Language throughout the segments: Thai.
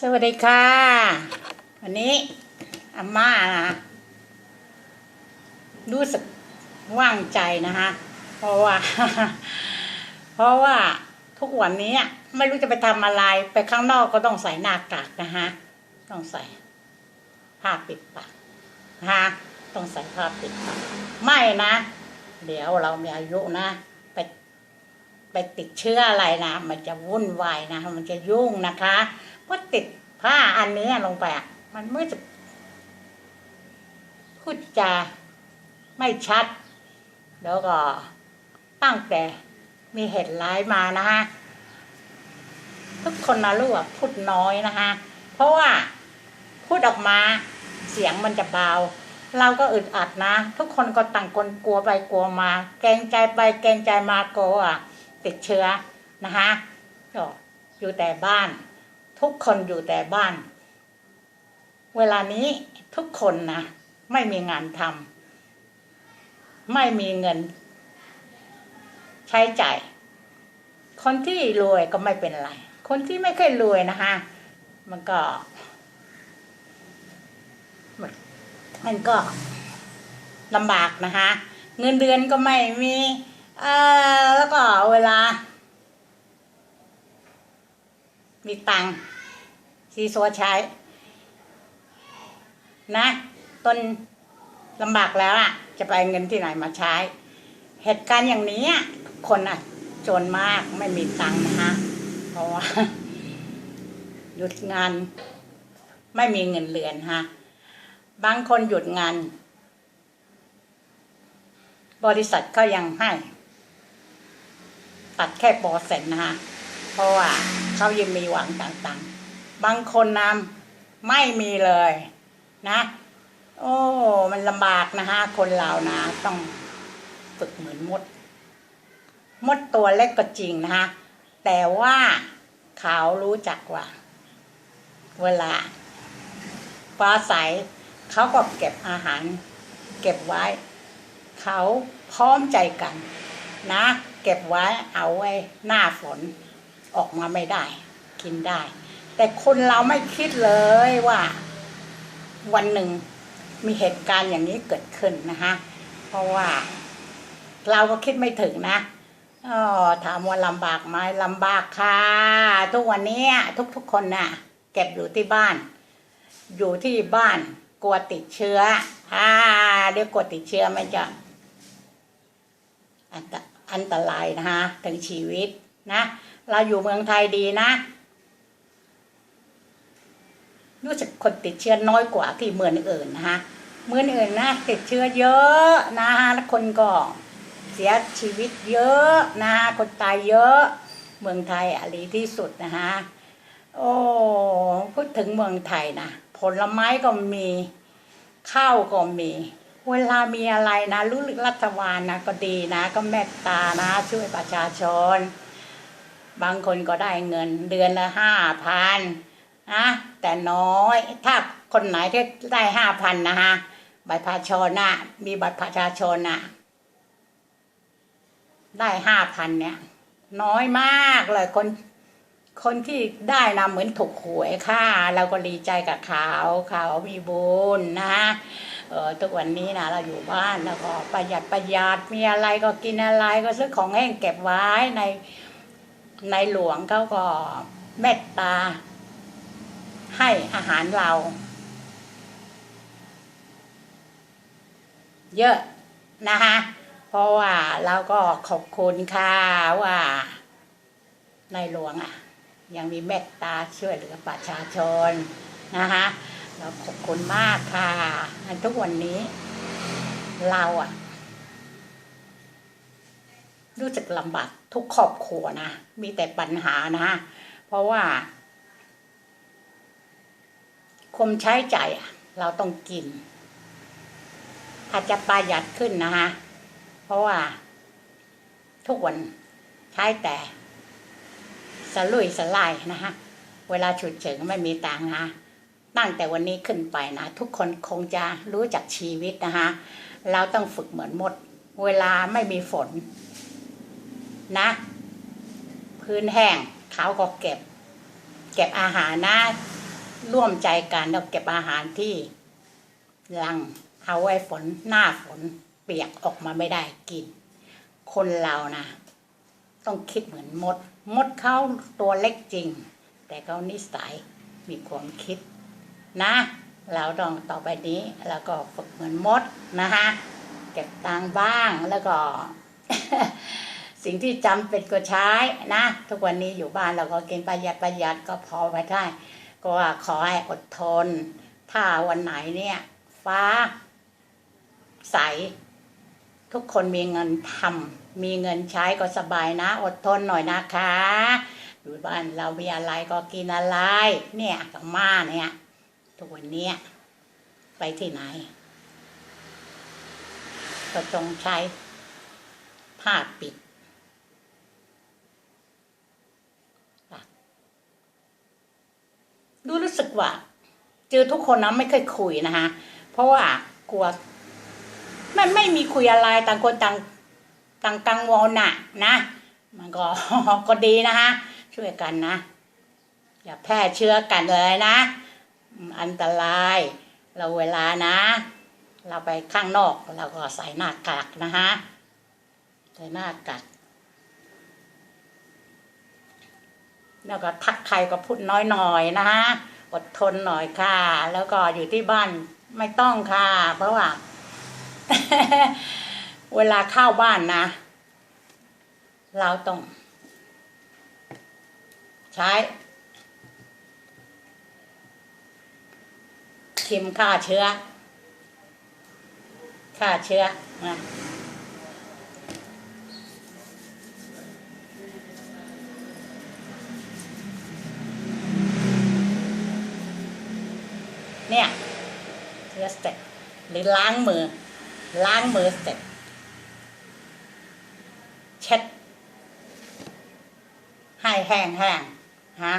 สวัสดีค่ะ วันนี้อาม่านะรู้สึกว่างใจนะคะเพราะว่า เพราะว่าทุกวันนี้ไม่รู้จะไปทำอะไร ไปข้างนอกก็ต้องใส่หน้ากากนะคะต้องใส่ผ้าปิดปากนะคะต้องใส่ผ้าปิดปากไม่นะ เดี๋ยวเรามีอายุนะไปไปติดเชื้ออะไรนะมันจะวุ่นวายนะ มันจะยุ่งนะคะ พราะติดผ้าอันนี้ลงไปอะมันม่จะพูดจาไม่ชัด แล้วก็ตั้งแต่มีเหตุร้ายมานะฮะทุกคนนะรู้ว่าพูดน้อยนะคะเพราะว่าพูดออกมาเสียงมันจะเบา เราก็อึดอัดนะ ทุกคนก็ต่างคนกลัวไปกลัวมา เกรงใจไปเกรงใจมากลัวอะติดเชื้อนะคะก็อยู่แต่บ้าน ทุกคนอยู่แต่บ้าน เวลานี้ทุกคนนะไม่มีงานทำไม่มีเงิน ใช้จ่ายคนที่รวยก็ไม่เป็นไร คนที่ไม่เคยรวยนะคะ มันก็ มันก็ลำบากนะคะ เงินเดือนก็ไม่มี เออแล้วก็เวลา มีตังค์ซีซัวใช้ นะต้นลำบากแล้วอะ จะไปเงินที่ไหนมาใช้ เหตุการณ์อย่างนี้อะคนอะจนมากไม่มีตังค์นะคะเพราะว่าหยุดงานไม่มีเงินเดือนฮะบางคนหยุดงาน บริษัทก็ยังให้ ตัดแค่ปอเซ็นต์นะคะ เพราะว่าเขายังมีหวังต่างๆ บางคนนะไม่มีเลยนะ โอ้ มันลำบากนะคะคนเรานะ ต้องฝึกเหมือนมด มดตัวเล็กก็จริงนะคะแต่ว่าเขารู้จักว่า เวลาฟ้าใสเขาก็เก็บอาหาร เก็บไว้ เขาพร้อมใจกัน นะ เก็บไว้เอาไว้หน้าฝน ออกมาไม่ได้ กินได้ แต่คนเราไม่คิดเลยว่า วันหนึ่งมีเหตุการณ์อย่างนี้เกิดขึ้นนะคะเพราะว่า เราก็คิดไม่ถึงนะอ๋อถามว่าลำบากไหมลำบากค่ะ ทุกวันนี้ทุกๆคนน่ะ เก็บอยู่ที่บ้าน อยู่ที่บ้านกลัวติดเชื้ออ่าเดี๋ยวกลัวติดเชื้อมันจะอันตอันตรายนะคะถึงชีวิตนะ เราอยู่เมืองไทยดีนะ รู้สึกคนติดเชื้อน้อยกว่าที่เมืองอื่นนะคะเมืองอื่นนะติดเชื้อเยอะนะคะแล้วคนก็เสียชีวิตเยอะนะคะคนตายเยอะ เมืองไทยอะดีที่สุดนะคะโอ้พูดถึงเมืองไทยนะผลไม้ก็มีข้าวก็มี เวลามีอะไรนะรู้ลึกรัฐบาลนะก็ดีนะ ก็เมตตานะ ช่วยประชาชน บางคนก็ได้เงินเดือนละห้าพันนะแต่น้อยถ้าคนไหนที่ได้ห้าพันนะฮะบัตรประชาชนนะมีบัตรประชาชนนะได้ห้าพันเนี่ย น้อยมากเลยคนคนที่ได้นะเหมือนถูกหวยค่ะ เราก็ดีใจกับเขาเขามีบุญนะเออทุกวันนี้นะเราอยู่บ้านแล้วก็ประหยัดประหยัดมีอะไรก็กินอะไรก็ซื้อของแห้งเก็บไว้ใน ในหลวงเขาก็เมตตา ให้อาหารเรา เยอะนะคะ เพราะว่าเราก็ขอบคุณค่ะว่าในหลวงอะ ยังมีเมตตาช่วยเหลือประชาชนนะคะเราขอบคุณมากค่ะในทุกวันนี้ เราอะ รู้สึกลำบาก ทุกครอบครัวนะ มีแต่ปัญหานะ เพราะว่าคมใช้ใจายเราต้องกินอาจจะประหยัดขึ้นนะฮะ เพราะว่า ทุกวันใช้แต่สลุยสลายนะฮะ เวลาฉุดเฉิงไม่มีตังค์นะตั้งแต่วันนี้ขึ้นไปนะ ทุกคนคงจะรู้จักชีวิตนะฮะเราต้องฝึกเหมือนมด เวลาไม่มีฝน นะ พื้นแห้งเขาก็เก็บ เก็บอาหารนะ ร่วมใจกันแล้วเก็บอาหารที่ลังเอาไว้ฝนหน้าฝนเปียกออกมาไม่ได้กิน คนเรานะต้องคิดเหมือนมด มดเขาตัวเล็กจริง แต่เขานิสัยมีความคิดนะ เราต้องต่อไปนี้แล้วก็ฝึกเหมือนมดนะคะเก็บตังบ้างแล้วก็ สิ่งที่จำเป็นก็ใช้นะ ทุกวันนี้อยู่บ้านเราก็กินประหยัดประหยัดก็พอไปได้ ก็ขอให้อดทน ถ้าวันไหนเนี่ย ฟ้า ใส ทุกคนมีเงินทำมีเงินใช้ก็สบายนะ อดทนหน่อยนะคะ อยู่บ้านเรามีอะไรก็กินอะไร เนี่ยกับม่าเนี่ย ทุกวันนี้ไปที่ไหน ก็จงใช้ผ้าปิด ดูรู้สึกว่า เจอทุกคนนะไม่เคยคุยนะคะเพราะว่ากลัว มันไม่มีคุยอะไรต่างคนต่างต่างกังวลน่ะ นะ มันก็ก็ดีนะคะช่วยกันนะ อย่าแพร่เชื้อกันเลยนะ อันตรายเราเวลานะ เราไปข้างนอกเราก็ใส่หน้ากากนะฮะใส่หน้ากาก แล้วก็ทักใครก็พูดน้อยหน่อยนะฮะอดทนหน่อยค่ะ แล้วก็อยู่ที่บ้านไม่ต้องค่ะ เพราะว่า เวลาเข้าบ้านนะ เราต้อง ใช้คิมฆ่าเชื้อฆ่าเชื้อนะเนี่ยเชื้อเสร็จ หรือล้างมือ ล้างมือเสร็จเช็ด ให้แห้งแห้งฮะ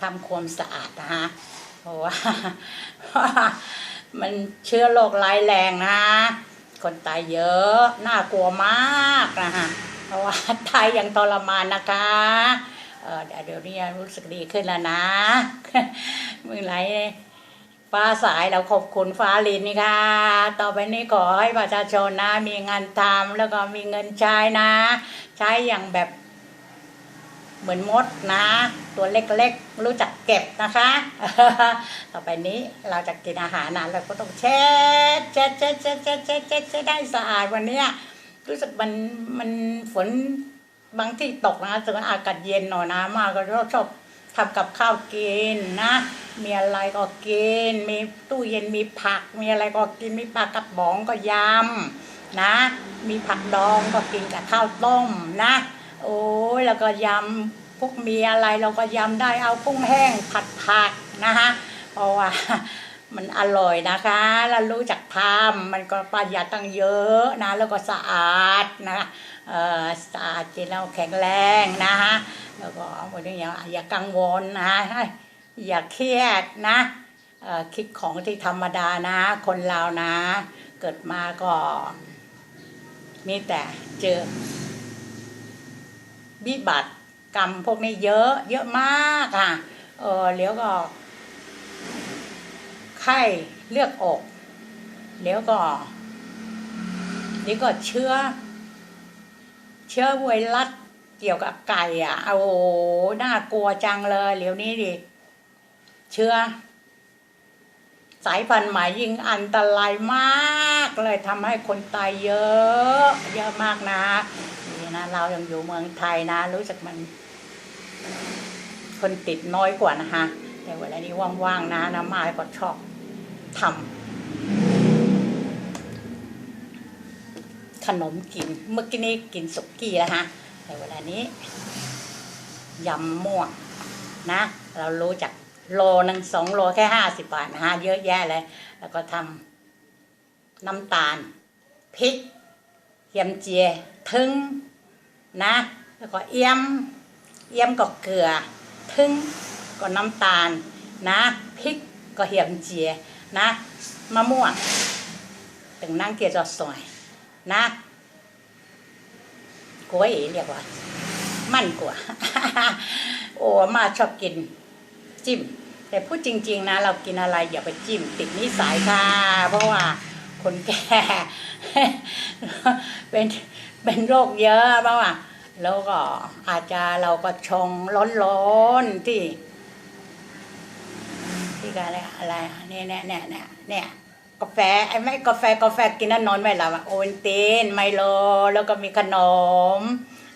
ทำความสะอาดนะฮะเพราะว่ามันเชื้อโรคร้ายแรงนะ คนตายเยอะ น่ากลัวมากนะฮะเพราะว่าตายอย่างทรมานนะคะเเดี๋ยวเดี๋ยวนี้รู้สึกดีขึ้นแล้วนะเมื่อไหร ฟ้าสายเราขอบคุณฟ้าลินนี่ค่ะ ต่อไปนี้ขอให้ประชาชนนะ มีงานทำแล้วก็มีเงินใช้นะ ใช้อย่างแบบ เหมือนมดนะ ตัวเล็กๆ รู้จักเก็บนะคะ ต่อไปนี้เราจะกินอาหารนะเราก็ต้องเช็ดเช็ดเช็ดเช็ดเช็ดเช็ดเช็ดเช็ดได้สะอาดวันนี้รู้สึกมันมันฝนบางที่ตกนะถึงอากาศเย็นหน่อยนะมากก็ชอบ ทำกับข้าวกินนะ มีอะไรก็กิน มีตู้เย็นมีผัก มีอะไรก็กิน มีปลากระป๋องก็ยำนะ มีผักดองก็กินกับข้าวต้มนะ โอ้ยแล้วก็ยำพวกมีอะไรเราก็ยำได้เอากุ้งแห้งผัดผักนะคะเพราะว่ามันอร่อยนะคะ แล้วรู้จักทำมันก็ประหยัดตั้งเยอะนะ แล้วก็สะอาดนะะ สะอาดกินแล้วแข็งแรงนะคะแล้วก็วันนี้อย่าอย่ากังวลนะอย่าเครียดนะเออคิดของที่ธรรมดานะ คนเรานะ เกิดมาก็ มีแต่เจอวิบัติกรรมพวกนี้เยอะ เยอะมากอะ เออเดี๋ยวก็ไข้เลือดออกเดี๋ยวก็เดี๋ยวก็เชื้อ เชื้อไวรัสเกี่ยวกับไก่อะโอ้โหน่ากลัวจังเลยเดี๋ยวนี้ดิเชื้อ สายพันธุ์ใหม่ยิ่งอันตรายมากเลยทำให้คนตายเยอะ เยอะมากนะนี่นะ เรายังอยู่เมืองไทยนะ รู้สึกมัน คนติดน้อยกว่านะคะแต่เวลานี้ว่างๆนะน้ำมาก็ชอบทำ ขนมกินเมื่อกี้นี้กินสุกี้แล้วฮะแต่เวลานี้ยำม่วงนะ เรารู้จักโลหนึ่งสองโลแค่ห้าสิบบาทนะฮะเยอะแยะเลย แล้วก็ทำน้ำตาลพริกเทียมเจียทึงนะ แล้วก็เอี้ยมเอี้ยมก็เกลือ ทึงก็น้ำตาลนะพริกก็เหียมเจียนะมะม่วงถึงนั่งเกียร์จอสวย นะกล้วยเรียกว่า มันกว่าโอ้มาชอบกิน จิ้ม แต่พูดจริง ๆ นะ เรากินอะไรอย่าไปจิ้ม ติดนิสัยค่ะ เพราะว่าคนแก่เป็นเป็นโรคเยอะเพราะว่าแล้วก็อาจจะเราก็ชงร้อนๆที่ที่กันอะไรอะไรเนี่ยเนี่ยเนี่ยเนี่ยเนี่ย กาแฟไอ้ไม่กาแฟกาแฟกินแล้วนอนไม่หลับอะโอวัลตินไมโลแล้วก็มีขนม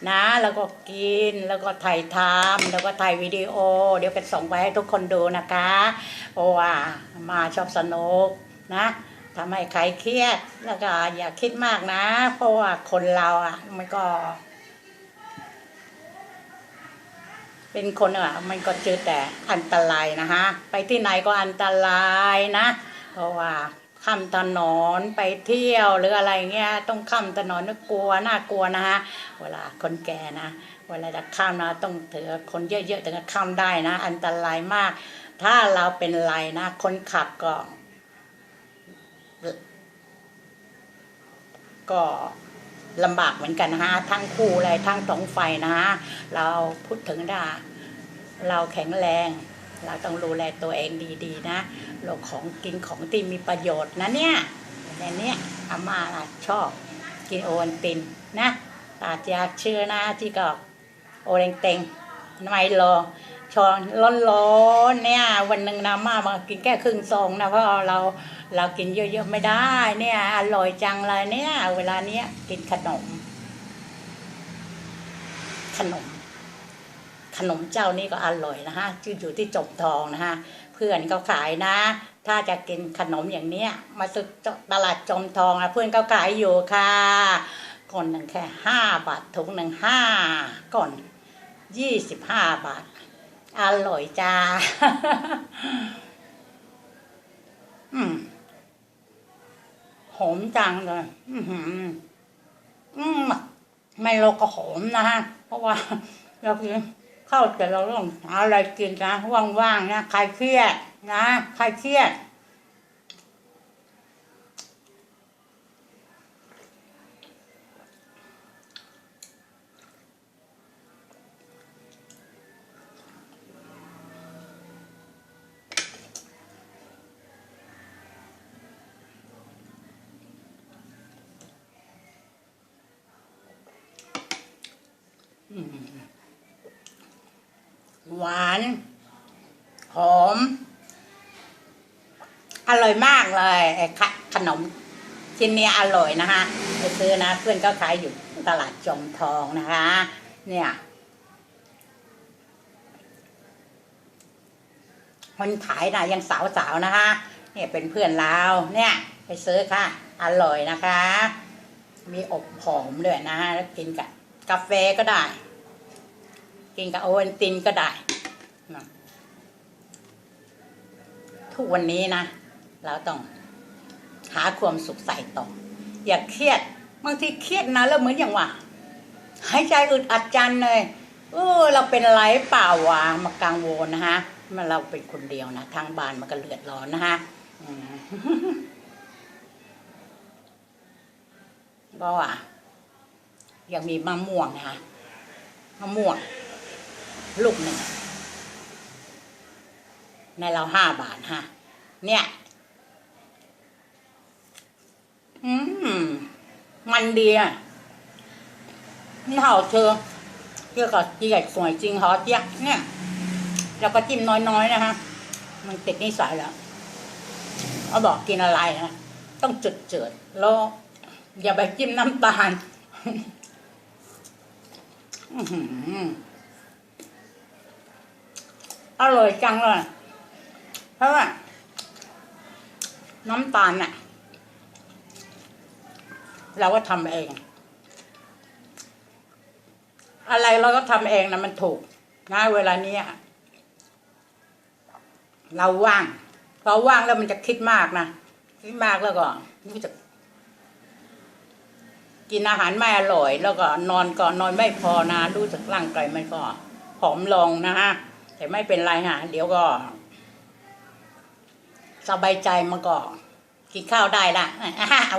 นะ แล้วก็กินแล้วก็ถ่ายทำแล้วก็ถ่ายวิดีโอ เดี๋ยวไปส่งไปให้ทุกคนดูนะคะเพราะว่ามาชอบสนุกนะทำให้ใครเครียดแล้วก็อย่าคิดมากนะ เพราะว่าคนเราอะมันก็ เป็นคนอะ มันก็เจอแต่อันตรายนะฮะ ไปที่ไหนก็อันตรายนะ เพราะว่า ข้ามถนนไปเที่ยวหรืออะไรเงี้ยต้องข้ามถนนนึกกลัวน่ากลัวนะฮะเวลาคนแก่นะเวลาจะข้ามนะต้องถือคนเยอะๆถึงจะข้ามได้นะ อันตรายมาก ถ้าเราเป็นไรนะ คนขับก็ก็ลำบากเหมือนกันนะฮะทั้งคู่เลยทั้งสองไฟนะฮะเราพูดถึงได้เราแข็งแรง เราต้องดูแลตัวเองดีๆนะเราของกินของที่มีประโยชน์นะเนี่ยในเนี้ยอาม่าชอบกินโอวัลตินนะตาจะเชื่อนะที่ก็โอเรงเต็งไมโลชอนร้อนๆเนี่ย วันหนึ่งนะมามากินแค่ครึ่งซองนะเพราะเราเรากินเยอะๆไม่ได้ เนี่ยอร่อยจังเลยเนี่ย เวลาเนี้ยกินขนม ขนม ขนมเจ้านี่ก็อร่อยนะฮะที่อยู่ที่จบทองนะฮะเพื่อนเขาขายนะ ถ้าจะกินขนมอย่างเนี้ย มาซื้อตลาดจอมทองอะเพื่อนเขาขายอยู่ค่ะก่อนหนึ่งแค่ห้าบาทถุงหนึ่งห้าก่อนยี่สิบห้าบาท อร่อยจ้าอืมหอมจังเลย อือหืออืมไม่โลก็หอมนะฮะ เพราะว่าเรากิ เข้าแต่เราต้องหาอะไรกินนะว่างๆนะใครเครียดนะใครเครียด อร่อยมากเลยไอ้ขะขนมชิ้นเนี้ยอร่อยนะคะไปซื้อนะเพื่อนก็ขายอยู่ตลาดจอมทองนะคะ เนี่ยคนขายนะยังสาวๆนะคะ เนี่ยเป็นเพื่อนเราเนี่ย ไปซื้อค่ะ อร่อยนะคะ มีอบหอมด้วยนะแล้วกินกับกาแฟก็ได้ กินกับโอวัลตินก็ได้ทุกวันนี้นะ เราต้องหาความสุขใส่ต่อ อย่าเครียดบางทีเครียดนะแล้วเหมือนอย่างว่าหายใจอึดอัดจันเลยเออเราเป็นไรเปล่าวะมากังวลนะฮะมันเราเป็นคนเดียวนะทางบ้านมันก็เลือดร้อนนะฮะก็ว่ายังมีมะม่วงนะคะมะม่วง ลูกหนึ่งในเราห้าบาทฮะเนี่ย อืม มันดีอะนี่เหาเธอเกี่ยวกับเจียดสวยจริงหรอเจี๊ยเนี่ย แล้วก็จิ้มน้อยๆนะฮะ มันติดนิสัยแล้วเขาบอกกินอะไรนะต้องจืดเจืดๆแล้วอย่าไปจิ้มน้ำตาลอื้อหืออร่อยจังเลย เพราะว่า น้ำตาลน่ะ เราก็ทำเอง อะไรเราก็ทำเองนะมันถูกนะเวลาเนี้ยเราว่างพอว่างแล้วมันจะคิดมากนะคิดมากแล้วก็รู้จักกินอาหารไม่อร่อย แล้วก็นอนก็นอนไม่พอนะรู้สึกร่างกายมันก็ผอมลงนะฮะแต่ไม่เป็นไรฮะเดี๋ยวก็ สบายใจมันก็ กินข้าวได้ละ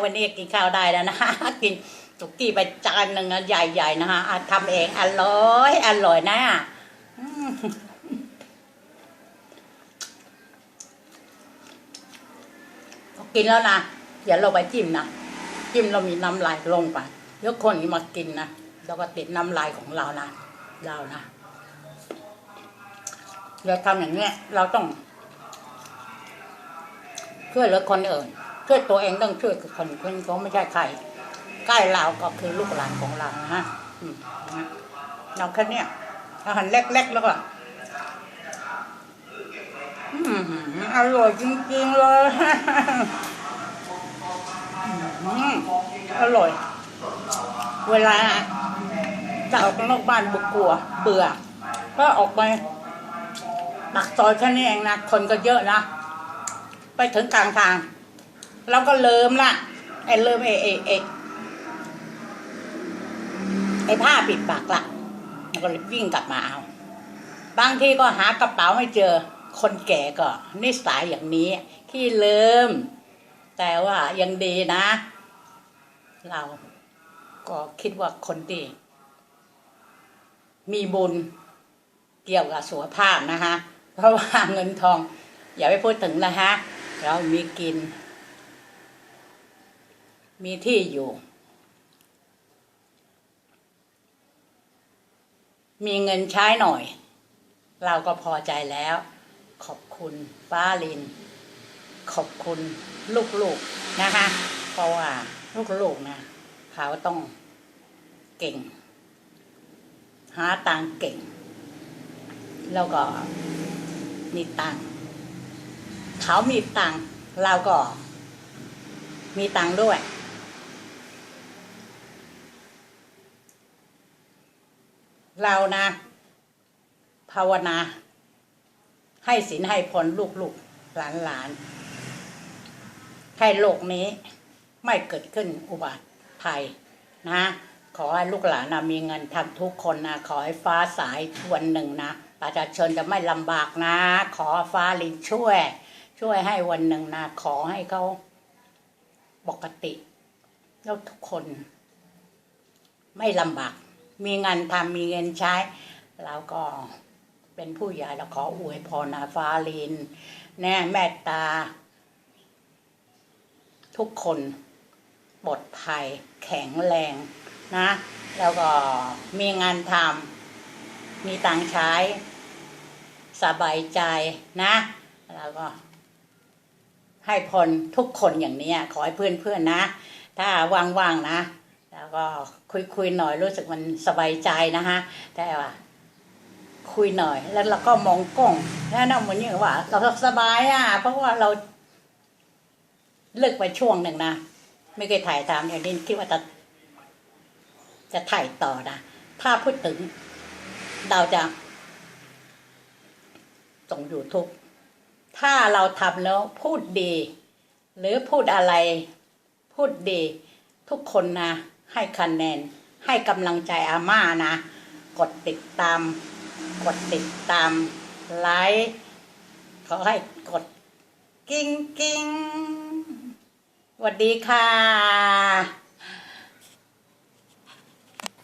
วันนี้กินข้าวได้แล้วนะคะกินสุกี้ไปจานหนึ่งใหญ่ๆนะคะทำเองอร่อยอร่อยนะกินแล้วนะเดี๋ยวเราไปจิ้มนะจิ้มเรามีน้ำลายลงไปเดี๋ยวคนมากินนะเราก็ติดน้ำลายของเรานะเรานะเราทำอย่างเนี้ยเราต้อง ช่วยเหลือคนอื่นช่วยตัวเองต้องช่วยคนคนเขาไม่ใช่ใครใกล้เราก็คือลูกหลานของเราฮะเราแค่เนี้ยอาหารเล็กๆแล้วก็อืมอร่อยจริงๆเลยอืมอร่อย เวลาจะออกนอกบ้านบุกกลัว เบื่อ ก็ออกไปปักซอยแค่นี้เองนะ คนก็เยอะนะ ไปถึงกลางทางเราก็เลิมละไอ้เลิมไอ้ไอ้ไอ้ไอ้ผ้าปิดปากละมันก็เลยวิ่งกลับมาเอา บางทีก็หากระเป๋าไม่เจอคนแก่ก็นิสัยอย่างนี้ขี้เลิมแต่ว่ายังดีนะ เราก็คิดว่าคนที่มีบุญเกี่ยวกับสุขภาพนะคะ เพราะว่าเงินทอง อย่าไปพูดถึงนะฮะ เรามีกิน มีที่อยู่ มีเงินใช้หน่อย เราก็พอใจแล้ว ขอบคุณป้าลิน ขอบคุณลูกๆนะคะ เพราะว่าลูกๆนะเขาต้องเก่ง หาตังเก่ง แล้วก็มีตัง เขามีตังค์เราก็ มีตังค์ด้วย เรานะ ภาวนา ให้ศีลให้พรลูกๆหลานๆให้โลกนี้ไม่เกิดขึ้นอุบัติภัยนะ ขอให้ลูกหลานนะมีเงินทำทุกคนนะ ขอให้ฟ้าสายทวนหนึ่งนะประชาชนจะไม่ลำบากนะ ขอฟ้าลินช่วย ช่วยให้วันหนึ่งนะขอให้เขาปกติ แล้วทุกคน ไม่ลำบาก มีงานทำมีเงินใช้ แล้วก็เป็นผู้ใหญ่แล้วขออวยพรนะฟ้าลิน แน่แม่ตา ทุกคนปลอดภัยแข็งแรงนะ แล้วก็มีงานทำมีตังค์ใช้ สบายใจนะ แล้วก็ ให้พรทุกคนอย่างนี้ขอให้เพื่อนๆนะ ถ้าว่างๆนะ แล้วก็คุยๆหน่อยรู้สึกมันสบายใจนะฮะแต่ว่าคุยหน่อย แล้วเราก็มองกล้องแล้วนั่นเหมือนอย่างว่า เราสบายอะ เพราะว่าเราเลิกไปช่วงหนึ่งนะไม่เคยถ่ายตามอย่างนี้คิดว่าจะจะถ่ายต่อนะถ้าพูดถึงเราจะส่งยูทูบ ถ้าเราทำแล้วพูดดี หรือพูดอะไร พูดดี ทุกคนนะ ให้คะแนน ให้กำลังใจอาม่านะ กดติดตาม กดติดตาม ไลค์ขอให้กดกิ้งกิ้งสวัสดีค่ะ